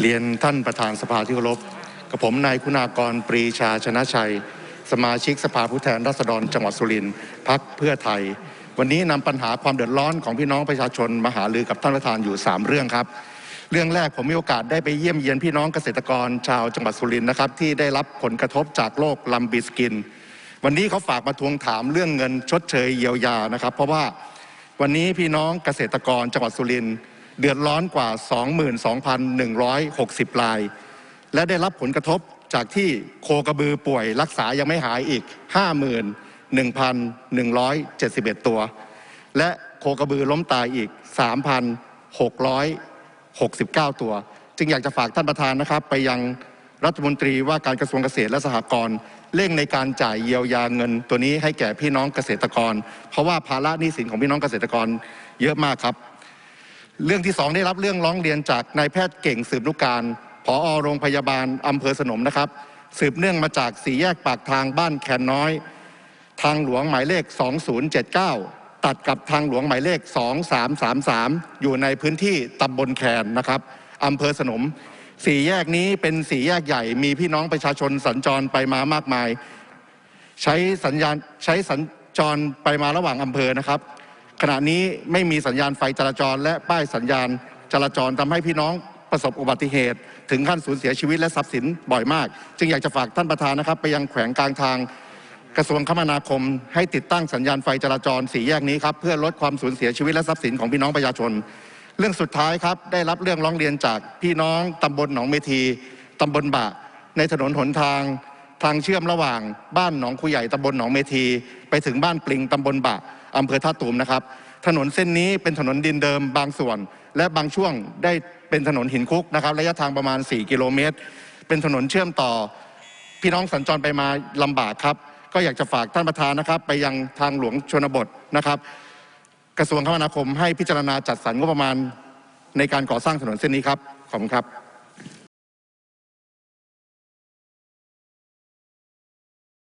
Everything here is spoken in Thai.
เรียนท่านประธานสภาที่เคารพกับผมนายคุณากรปรีชาชนะชัย สมาชิกสภาผู้แทนราษฎรจังหวัดสุรินทร์พักเพื่อไทย วันนี้นำปัญหาความเดือดร้อนของพี่น้องประชาชนมาหารือกับท่านประธานอยู่ 3 เรื่องครับ เรื่องแรกผมมีโอกาสได้ไปเยี่ยมเยียนพี่น้องเกษตรกรชาวจังหวัดสุรินทร์นะครับที่ได้รับผลกระทบจากโรคลัมบิสกิน วันนี้เขาฝากมาทวงถามเรื่องเงินชดเชยเยียวยานะครับ เพราะว่าวันนี้พี่น้องเกษตรกรจังหวัดสุรินทร์ เดือดร้อนกว่า 22,160 ราย และได้รับผลกระทบจากที่โคกระบือป่วยรักษายังไม่หายอีก 51,171 ตัว และโคกระบือล้มตายอีก 3,669 ตัว จึงอยากจะฝากท่านประธานนะครับ ไปยังรัฐมนตรีว่าการกระทรวงเกษตรและสหกรณ์เร่งในการจ่ายเยียวยาเงินตัวนี้ให้แก่พี่น้องเกษตรกร เพราะว่าภาระหนี้สินของพี่น้องเกษตรกรเยอะมากครับ เรื่องที่สองได้รับเรื่องร้องเรียนจากนายแพทย์เก่งสืบนุการผอโรงพยาบาลอำเภอสนมนะครับ สืบเนื่องมาจากสี่แยกปากทางบ้านแคนน้อย ทางหลวงหมายเลข 2079 ตัดกับทางหลวงหมายเลข 2333 อยู่ในพื้นที่ตำบลแคนนะครับอำเภอสนมสี่แยกนี้เป็นสี่แยกใหญ่มีพี่น้องประชาชนสัญจรไปมามากมาย ใช้สัญญาณใช้สัญจรไปมาระหว่างอำเภอนะครับ ขณะนี้ไม่มีสัญญาณไฟจราจร และป้ายสัญญาณจราจรทำให้พี่น้องประสบอุบัติเหตุ ถึงขั้นสูญเสียชีวิตและทรัพย์สินบ่อยมาก จึงอยากจะฝากท่านประธานนะครับ ไปยังแขวงกลางทางกระทรวงคมนาคม ให้ติดตั้งสัญญาณไฟจราจรสี่แยกนี้ครับเพื่อลดความสูญเสียชีวิตและทรัพย์สินของพี่น้องประชาชน เรื่องสุดท้ายครับได้รับเรื่องร้องเรียนจากพี่น้องตำบลหนองเมทีตำบลบะในถนนหนทาง ทางเชื่อมระหว่างบ้านหนองคุยใหญ่ตำบลหนองเมที ไปถึงบ้านปลิงตำบลบะอำเภอท่าตูมนะครับ ถนนเส้นนี้เป็นถนนดินเดิมบางส่วน และบางช่วงได้เป็นถนนหินคุกนะครับระยะทางประมาณ 4 กิโลเมตร เป็นถนนเชื่อมต่อ พี่น้องสัญจรไปมาลำบากครับ ก็อยากจะฝากท่านประธานนะครับ ไปยังทางหลวงชนบทนะครับ กระทรวงคมนาคมให้พิจารณาจัดสรรงบประมาณในการก่อสร้างถนนเส้นนี้ครับขอบคุณครับ